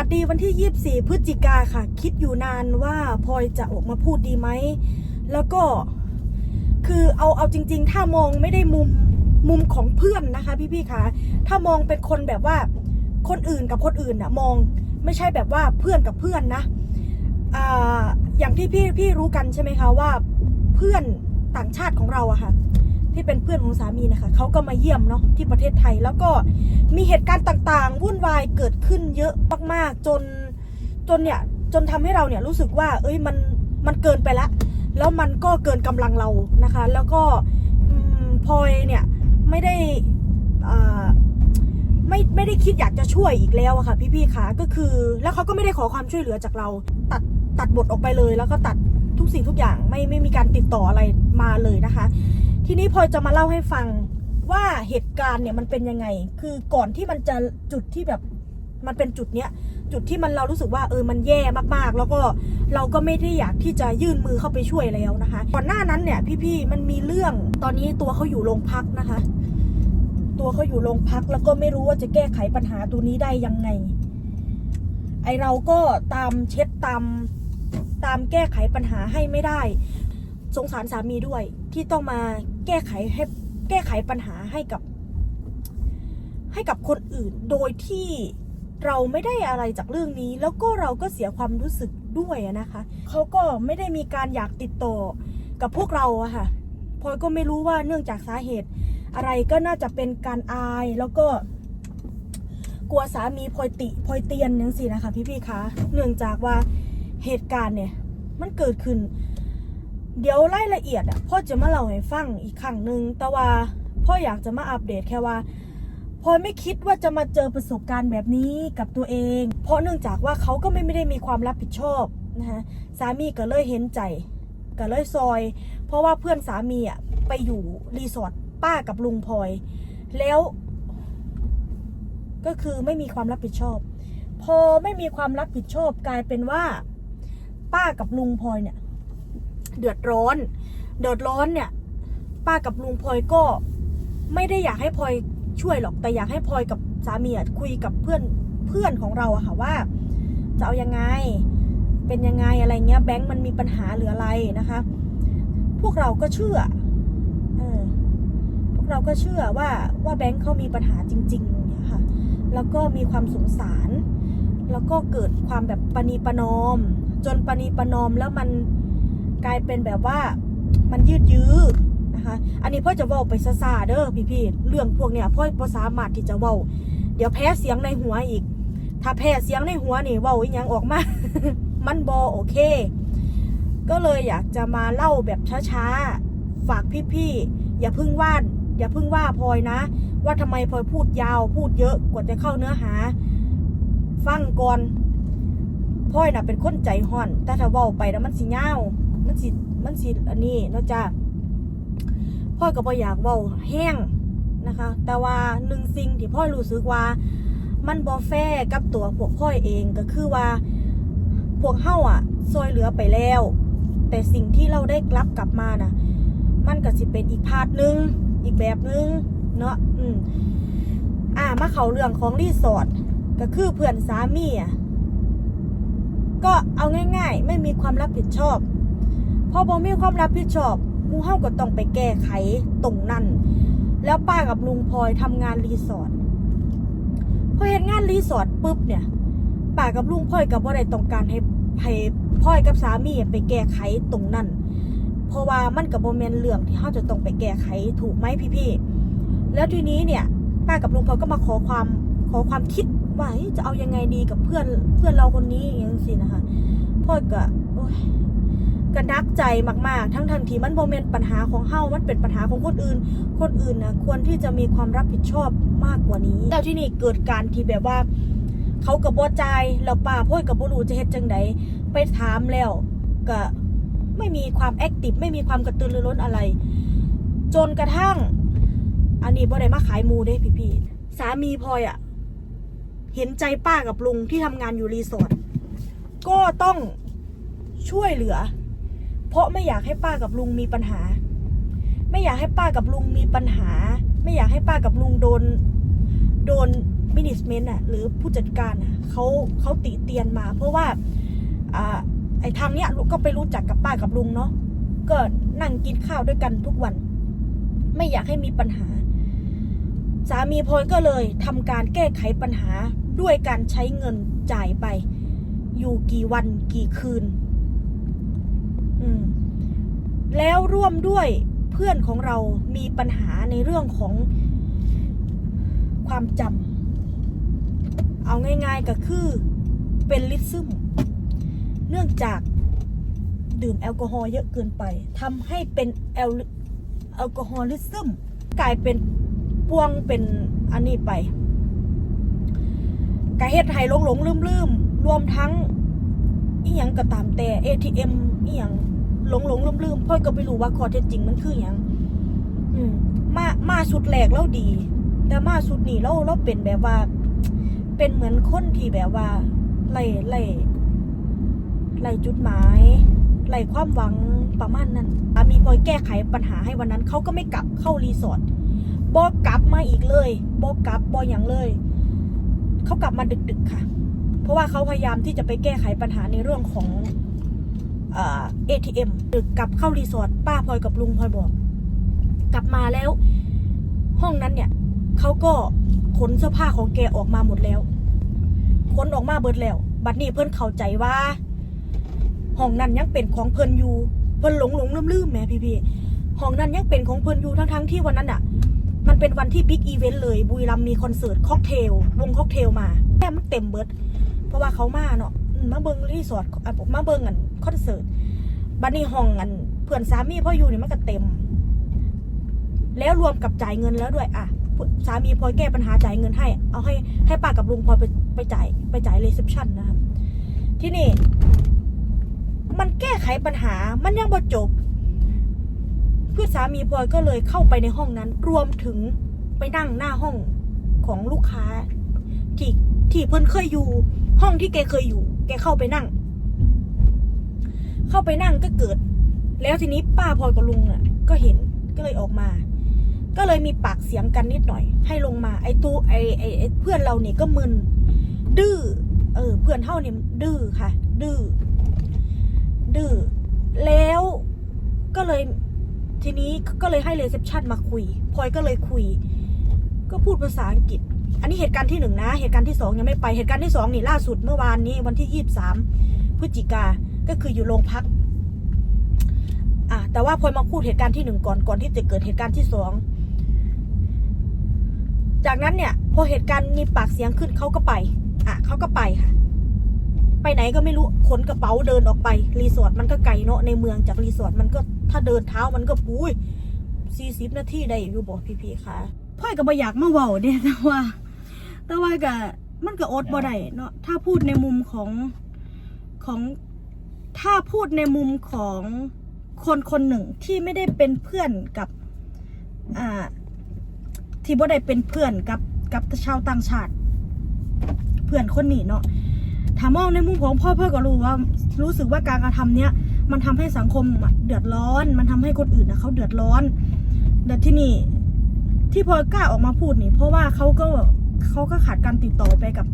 วัสดีวันที่ 24 พฤศจิกาค่ะ คิดอยู่นานว่าพลอยจะออกมาพูดดีไหม แล้วก็คือเอาเอาจริง ๆ ถ้ามองไม่ได้มุมมุมของเพื่อนนะคะ พี่ๆคะถ้ามองเป็นคนแบบว่าคนอื่นกับคนอื่นอะมองไม่ใช่แบบว่าเพื่อนกับเพื่อนนะอ่าอย่างที่พี่พี่รู้กันใช่ไหมคะว่าเพื่อนต่างชาติของเราอะค่ะ เป็นเพื่อนของสามีนะคะเขาก็มาเยี่ยมเนาะที่ประเทศไทย แล้วก็มีเหตุการณ์ต่างๆ วุ่นวายเกิดขึ้นเยอะมากๆจนจนเนี่ยจนทำให้เราเนี่ยรู้สึกว่า เอ้ยมันมันเกินไปละ แล้วมันก็เกินกำลังเรานะคะ แล้วก็พลอยเนี่ยไม่ได้ไม่ไม่ได้คิดอยากจะช่วยอีกแล้วอะค่ะ พี่ๆคะก็คือ แล้วเขาก็ไม่ได้ขอความช่วยเหลือจากเรา ตัดตัดบทออกไปเลย แล้วก็ตัดทุกสิ่งทุกอย่างไม่ไม่มีการติดต่ออะไรมาเลยนะคะ ทีนี้พลอยจะมาเล่าให้ฟังว่าเหตุการณ์เนี่ยมันเป็นยังไง คือก่อนที่มันจะจุดที่แบบมันเป็นจุดเนี้ยจุดที่มันเรารู้สึกว่าเออมันแย่มากๆ แล้วก็เราก็ไม่ได้อยากที่จะยื่นมือเข้าไปช่วยแล้วนะคะก่อนหน้านั้นเนี่ยพี่ๆมันมีเรื่องตอนนี้ตัวเขาอยู่โรงพักนะคะ ตัวเขาอยู่โรงพักแล้วก็ไม่รู้ว่าจะแก้ไขปัญหาตัวนี้ได้ยังไง ไอเราก็ตามเช็ดตามตามแก้ไขปัญหาให้ไม่ได้ สงสารสามีด้วยที่ต้องมา แก้ไขให้แก้ไขปัญหาให้กับ ให้กับคนอื่น โดยที่เราไม่ได้อะไรจากเรื่องนี้ แล้วก็เราก็เสียความรู้สึกด้วยนะคะเขาก็ไม่ได้มีการอยากติดต่อกับพวกเราอะค่ะพลอยก็ไม่รู้ว่าเนื่องจากสาเหตุ อะไรก็น่าจะเป็นการอายแล้วก็ กลัวสามีพลอยติพลอยเตียนนังสินะคะพี่ๆคะเนื่องจากว่าเหตุการณ์เนี่ย มันเกิดขึ้น เดี๋ยวรายละเอียดอะพ่อจะมาเล่าให้ฟังอีกครั้งหนึ่งแต่ว่าพ่ออยากจะมาอัปเดตแค่ว่าพลอยไม่คิดว่าจะมาเจอประสบการณ์แบบนี้กับตัวเอง เพราะเนื่องจากว่าเขาก็ไม่ได้มีความรับผิดชอบนะคะสามีก็เลยเห็นใจก็เลยซอย เพราะว่าเพื่อนสามีอะไปอยู่รีสอร์ทป้ากับลุงพลอย แล้วก็คือไม่มีความรับผิดชอบ พอไม่มีความรับผิดชอบกลายเป็นว่า ป้ากับลุงพลอยเนี่ย เดือดร้อน เดือดร้อนเนี่ย ป้ากับลุงพลอยก็ไม่ได้อยากให้พลอยช่วยหรอก แต่อยากให้พลอยกับสามีคุยกับเพื่อนเพื่อนของเราอะค่ะว่า จะเอายังไง เป็นยังไงอะไรเงี้ย แบงค์มันมีปัญหาหรืออะไรนะคะ พวกเราก็เชื่อเออพวกเราก็เชื่อว่าว่าแบงค์เขามีปัญหาจริงๆเนี่ยค่ะ แล้วก็มีความสงสาร แล้วก็เกิดความแบบปณีประนอม จนปณีประนอมแล้วมัน กลายเป็นแบบว่ามันยืดยื้อนะคะ อันนี้พ่อจะเว้าไปซาซาๆเด้อพี่ๆเรื่องพวกเนี้ยพ่อพ่สามารถที่จะเว้า เดี๋ยวแพ้เสียงในหัวอีก ถ้าแพ้เสียงในหัวนี่เว้าอีหยังออกมา มันบอโอเค ก็เลยอยากจะมาเล่าแบบช้าๆ ฝากพี่ๆ อย่าพึ่งว่าน อย่าพึ่งว่าพลอยนะ ว่าทำไมพลอยพูดยาวพูดเยอะกว่าจะเข้าเนื้อหา ฟังก่อนพลอยน่ะเป็นคนใจห่อน แต่ถ้าเว้าไปแล้วมันสิยา มันสิมันสิอันนี้เนาะจ้าพ่อก็บ่อยากเว้าแห้งนะคะ แต่ว่าหนึ่งสิ่งที่พ่อรู้สึกว่า มันบ่แฟกับตัวพวกพ่อยเองก็คือว่า พวกเฮาอะซอยเหลือไปแล้ว แต่สิ่งที่เราได้กลับกลับมาน่ะ มันก็สิเป็นอีกพาร์ทหนึง อีกแบบหนึง เนาะอืมอ่ามาเขาเรื่องของรีสอร์ทก็คือเพื่อนสามีอะก็เอาง่าย ๆ ไม่มีความรับผิดชอบ พอบ่มีความรับผิดชอบมูเฮาก็ต้องไปแก้ไขตรงนั้น แล้วป้ากับลุงพลอยทำงานรีสอร์ทพอเห็นงานรีสอร์ทปุ๊บเนี่ยป้ากับลุงพลอยกับว่าได้ต้องการให้ให้พลอยกับสามีไปแก้ไขตรงนั้น เพราะว่ามันกับโมเมนเรื่องที่เขาจะต้องไปแก้ไขถูกไหมพี่ๆ แล้วทีนี้เนี่ยป้ากับลุงพลก็มาขอความขอความคิดว่าจะเอายังไงดีกับเพื่อนเพื่อนเราคนนี้อย่างนี้สินะคะพ่อย ก็นักใจมากๆ ทั้งทันทีมันโมเมนปัญหาของเฮามันเป็นปัญหาของคนอื่น คนอื่นนะควรที่จะมีความรับผิดชอบมากกว่านี้ แล้วที่นี่เกิดการที่แบบว่า เขากับบอใจายแล้วป้าพ่อยกับบุรูจะเฮ็ดจังไดไปถามแล้วก็ไม่มีความแอคทีฟไม่มีความกระตือรือร้นอะไร จนกระทั่ง อันนี้บ่ได้มาขายมูเด้พี่ๆสามีพลอยอะเห็นใจป้ากับลุงที่ทำงานอยู่รีสอร์ทก็ต้องช่วยเหลือ เพราะไม่อยากให้ป้ากับลุงมีปัญหา ไม่อยากให้ป้ากับลุงมีปัญหา ไม่อยากให้ป้ากับลุงโดน โดนมินิสเมนต์อะหรือผู้จัดการอะเขาเขาติเตียนมา เพราะว่าอ่าไอ้ทางเนี้ยก็ไปรู้จักกับป้ากับลุงเนาะก็นั่งกินข้าวด้วยกันทุกวัน ไม่อยากให้มีปัญหา สามีพลอยก็เลยทำการแก้ไขปัญหาด้วยการใช้เงินจ่ายไป อยู่กี่วันกี่คืน แล้วร่วมด้วยเพื่อนของเรามีปัญหาในเรื่องของความจำเอาง่ายๆก็คือเป็นลิซึมเนื่องจากดื่มแอลกอฮอล์เยอะเกินไปทำให้เป็นแอลแอลกอฮอลิซึมกลายเป็นปวงเป็นอันนี้ไปกะเฮ็ดให้หลงหลงลืมลืมรวมทั้งอีหยังก็ตามแต่ ATM อีหยัง หลงหลงลืมลืมพ่อยก็ไม่รู้ว่าข้อเท็จจริงมันคือหยังอืมมามาสุดแหลกแล้วดี แต่มาสุดนี่เราเราเป็นแบบว่า เป็นเหมือนคนที่แบบว่าไล่ไล่ไล่จุดหมายไล่ความหวังประมาณนั้นอามีพอยแก้ไขปัญหาให้วันนั้นเขาก็ไม่กลับเข้ารีสอร์ทบอกกลับมาอีกเลยบอกกลับบออย่างเลย เขากลับมาดึกๆค่ะ เพราะว่าเขาพยายามที่จะไปแก้ไขปัญหาในเรื่องของ เอ่อ ATM ดึกกลับเข้ารีสอร์ทป้าพลอยกับลุงพลอยบอก กลับมาแล้ว ห้องนั้นเนี่ยเขาก็ขนเสื้อผ้าของแกออกมาหมดแล้วขนออกมาเบิดแล้ว บัดนี้เพิ่อนเข้าใจว่าห้องนั้นยังเป็นของเพิ่นอยู่เพิ่นหลงหลงลืมลืมแหม่พี่พี่ห้องนั้นยังเป็นของเพิ่นอยู่ทั้งทั้งที่วันนั้นอะ มันเป็นวันที่บิ๊กอีเวนต์เลยบุรีรัมมีคอนเสิร์ตค็อกเทลวงค็อกเทลมาแค่มันเต็มเบิด เพราะว่าเขามาเนาะ มาเบิงรีสอร์ทอะมาเบิงอันคอนเสิร์ตบัดนี้ห้องอันเพื่อนสามีพ่ออยู่นี่มันก็เต็ม แล้วรวมกับจ่ายเงินแล้วด้วย อะ สามีพลอยแก้ปัญหาจ่ายเงินให้ เอาให้ให้ป้ากับลุงพลอยไปไปจ่ายไปจ่ายรีเซพชันนะครับที่นี่ มันแก้ไขปัญหามันยังบ่จบเพื่อนสามีพลอยก็เลยเข้าไปในห้องนั้น รวมถึงไปนั่งหน้าห้องของลูกค้าที่ที่เพิ่นเคยอยู่ ห้องที่แกเคยอยู่ แกเข้าไปนั่ง เข้าไปนั่งก็เกิด แล้วทีนี้ป้าพลอยกับลุงอะ ก็เห็นก็เลยออกมา ก็เลยมีปากเสียงกันนิดหน่อย ให้ลงมา ไอ้ตู้ไอ้ไอ้เพื่อนเราเนี่ยก็มึน ดื้อเออ เพื่อนเท่าเนี่ยดื้อค่ะ ดื้อดื้อแล้วก็เลยทีนี้ก็เลยให้เรเซพชันมาคุยพลอยก็เลยคุย ก็พูดภาษาอังกฤษ อันนี้เหตุการณ์ที่หนึ่งนะ เหตุการณ์ที่สองยังไม่ไป เหตุการณ์ที่สองนี่ล่าสุดเมื่อวานนี้วันที่ยี่สิบสามพฤศจิกา ก็คืออยู่โรงพัก อะแต่ว่าพลอยมาพูดเหตุการณ์ที่หนึ่งก่อน ก่อนที่จะเกิดเหตุการณ์ที่สอง จากนั้นเนี่ย พอเหตุการณ์มีปากเสียงขึ้นเขาก็ไป อะเขาก็ไปค่ะ ไปไหนก็ไม่รู้ ขนกระเป๋าเดินออกไป รีสอร์ทมันก็ไกลเนาะ ในเมืองจากรีสอร์ทมันก็ ถ้าเดินเท้ามันก็ปุ้ยสี่สิบนาทีได้อยู่บอกพี่ๆค่ะพ่อยก็บ่อยากมาเว้าเนี่ยแต่ว่า แต่ว่าก็มันก็อดบ่ได้เนาะถ้าพูดในมุมของของถ้าพูดในมุมของคนคนหนึ่งที่ไม่ได้เป็นเพื่อนกับอ่าที่บ่ได้เป็นเพื่อนกับกับชาวต่างชาติ เพื่อนคนนี้เนาะถ้ามองในมุมของพ่อเพื่อก็รู้ว่ารู้สึกว่าการกระทำเนี้ยมันทำให้สังคมอะเดือดร้อน มันทำให้คนอื่นนะเขาเดือดร้อนแต่ที่นี่ที่พลอยกล้าออกมาพูดนี่ เพราะว่าเขาก็ เขาก็ขาดการติดต่อไปกับ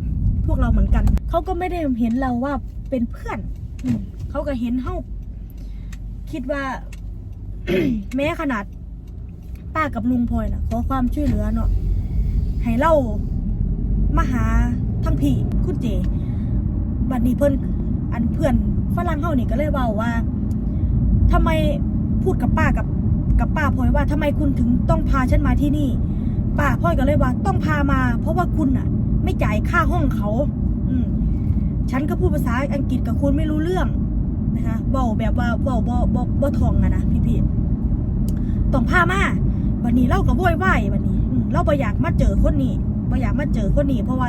พวกเราเหมือนกัน เขาก็ไม่ได้เห็นเราว่าเป็นเพื่อนอืมเขาก็เห็นเฮาคิดว่า แม้ขนาด ป้ากับลุงพลอยนะขอความช่วยเหลือเนาะให้เล่ามาหาทั้งพี่คุณเจบัดนี้เพิ่นอันเพื่อนฝรั่งเฮานี่ก็เลยเว้าว่าทำไมพูดกับป้ากับกับป้าพลอยว่าทำไมคุณถึงต้องพาฉันมาที่นี่ ป้าพลอยก็เลยว่าต้องพามา เพราะว่าคุณน่ะ ไม่จ่ายค่าห้องเขา อืมฉันก็พูดภาษาอังกฤษกับคุณไม่รู้เรื่องนะคะเบาแบบว่าเบาบ่บ่บ่ทองอะนะพี่พี่ต้องพามาวันนี้เราก็โวยวายวันนี้อืมเราบ่อยากมาเจอคนนี้บ่อยากมาเจอคนนี้เพราะว่า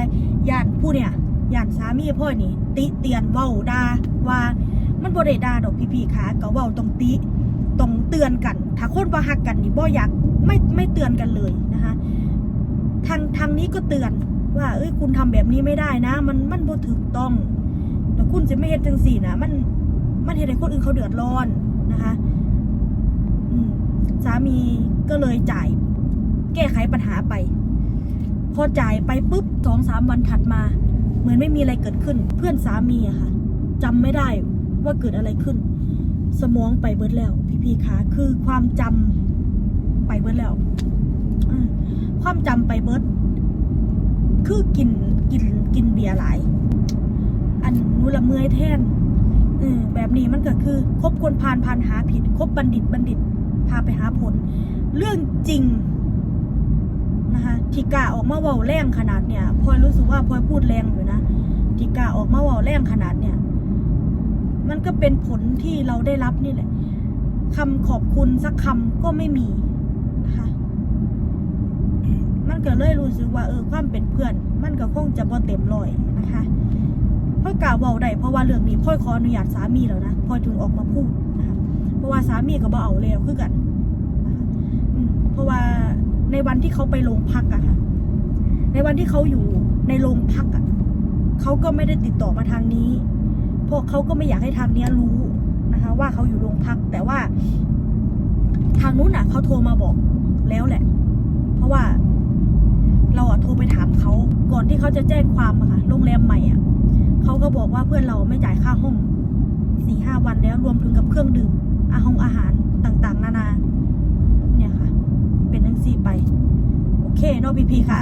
ญาติผู้เนี่ยย่านสามีพ่อนี่ติเตียนเว้าดาว่ามันบ่ได้ดาดอกพี่ๆขาก็เว้าต้องติต้องเตือนกัน ถ้าคนบ่ฮักกันนี่บ่อยาก ไม่ไม่เตือนกันเลยนะคะ ทางทางนี้ก็เตือนว่า เอ้ยคุณทำแบบนี้ไม่ได้นะ มันมันบ่ถูกต้องแต่คุณจะไม่เฮ็ดจังสี่นะมันมันเฮ็ดให้คนอื่นเขาเดือดร้อนนะคะสามีก็เลยจ่ายแก้ไขปัญหาไป พอจ่ายไปปุ๊บสองสามวันถัดมา เหมือนไม่มีอะไรเกิดขึ้น เพื่อนสามีอะค่ะจำไม่ได้ว่าเกิดอะไรขึ้น สมองไปเบิดแล้ว พี่พี่คะคือความจำ ไปเบิดแล้วความจำไปเบิด คือกินกินกินเบียร์หลาย อันนูละเมอยแท่นออแบบนี้มันก็คือ คบคนพาลพานหาผิด คบบัณฑิตบัณฑิต พาไปหาผล เรื่องจริงนะคะที่กาออกมาเว้าแรงขนาดเนี่ยพลอยรู้สึกว่าพลอยพูดแรงอยู่นะที่กาออกมาเว้าแรงขนาดเนี่ย มันก็เป็นผลที่เราได้รับนี่แหละคำขอบคุณสักคำก็ไม่มี มันก็เลยรู้สึกว่าเออความเป็นเพื่อน มันก็คงจะบ่เต็มร้อยนะคะพ่อยกล่าวเบาได้เพราะว่าเรื่องนี้พ่อยขออนุญาตสามีแล้วนะพ่อยถึงออกมาพูดนะคะเพราะว่าสามีก็บ่เอาแล้วคือกันนะคะเพราะว่าในวันที่เขาไปโรงพักอะค่ะ ในวันที่เขาอยู่ในโรงพักอะเขาก็ไม่ได้ติดต่อมาทางนี้ เพราะเขาก็ไม่อยากให้ทางเนี้ยรู้นะคะ ว่าเขาอยู่โรงพัก แต่ว่า ทางนู้นอะเขาโทรมาบอกแล้วแหละ เพราะว่า เราอะโทรไปถามเขาก่อนที่เขาจะแจ้งความอะค่ะโรงแรมใหม่อะเขาก็บอกว่าเพื่อนเราไม่จ่ายค่าห้องสี่ห้าวันแล้วรวมถึงกับเครื่องดื่มอาหงอาหารต่างๆ นานา เนี่ยค่ะ เป็นทั้งสี่ไป โอเคเนาะพีพีคะ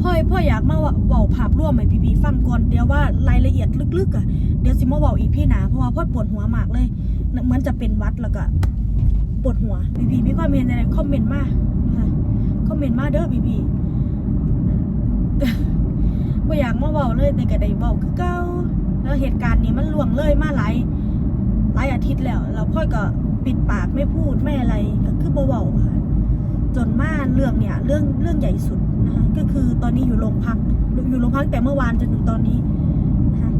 พ่อพ่ออยากมาเว่าเว้าภาพร่วมให้พี่ๆฟังก่อนเดี๋ยวว่ารายละเอียดลึกๆอะเดี๋ยวสิมาเว้าอีกพี่หนาเพราะว่าพ่อปวดหัวมากเลยเหมือนจะเป็นวัดแล้วก็ปวดหัว พี่ๆมีความเห็นอะไรคอมเมนต์มา คอมเมนต์มาเด้อพี่ๆบ่อยากมาเว้าเลยแต่ก็ได้เว้าคือเก่าแล้วเหตุการณ์นี้มันล่วงเลยมาหลายหลายอาทิตย์แล้วแล้วพ่อก็ปิดปากไม่พูดไม่อะไรก็คือบ่เว้าค่ะจนมาเรื่องเนี่ยเรื่องเรื่องใหญ่สุดนะคะก็คือตอนนี้อยู่โรงพักอยู่โรงพักแต่เมื่อวานจนถึงตอนนี้นะคะ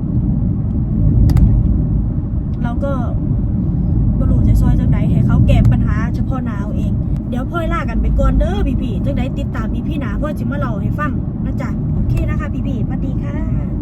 เราก็บรูจะซอยจังไดให้เขาแก้ปัญหาเฉพาะหนาวเอง เดี๋ยวพ่อยลากันไปก่อนเด้อพี่ๆจังไดติดตามพี่พี่หนาพ่อจิมาเล่าให้ฟังนะจ๊ะโอเคนะคะ พี่ๆสวัสดีค่ะ